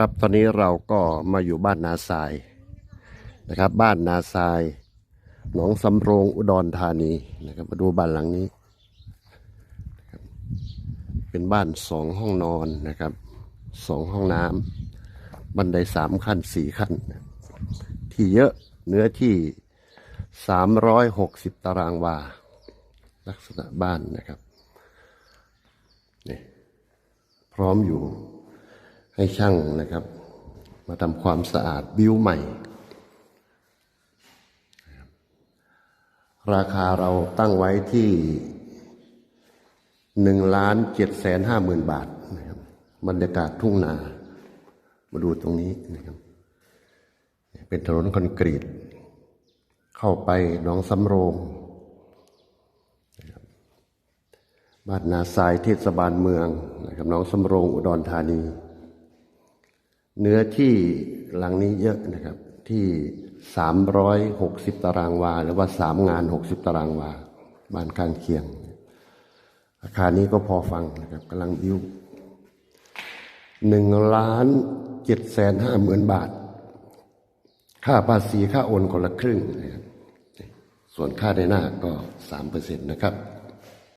ครับตอนนี้เราก็มาอยู่บ้านนาทรายนะครับ บ้านนาทรายหนองสำโรงอุดรธานีนะครับมาดูบ้านหลังนี้นเป็นบ้านสองห้องนอนนะครับสองห้องน้ำบันไดสามขั้นสี่ขั้น ที่เยอะเนื้อที่สามร้อยหกสิบตารางวา ลักษณะบ้านนะครับนี่พร้อมอยู่ ให้ช่างนะครับ มาทำความสะอาดบิ้วใหม่ ราคาเราตั้งไว้ที่หนึ่งล้านเจ็ดแสนห้าหมื่นบาทนะครับบรรยากาศทุ่งนา มาดูตรงนี้นะครับ เป็นถนนคอนกรีต เข้าไปหนองสำโรงนะครับบ้านนาทรายเทศบาลเมืองนะครับหนองสำโรงอุดรธานี เนื้อที่หลังนี้เยอะนะครับ ที่สามร้อยหกสิบตารางวา หรือว่าสามงานหกสิบตารางวาบ้านข้างเคียง อาคารนี้ก็พอฟังนะครับกำลังบิวหนึ่งล้านเจ็ดแสนห้าหมื่นบาท ค่าภาษีค่าโอนคนละครึ่งนะครับส่วนค่าในหน้าก็สามเปอร์เซ็นต์นะครับ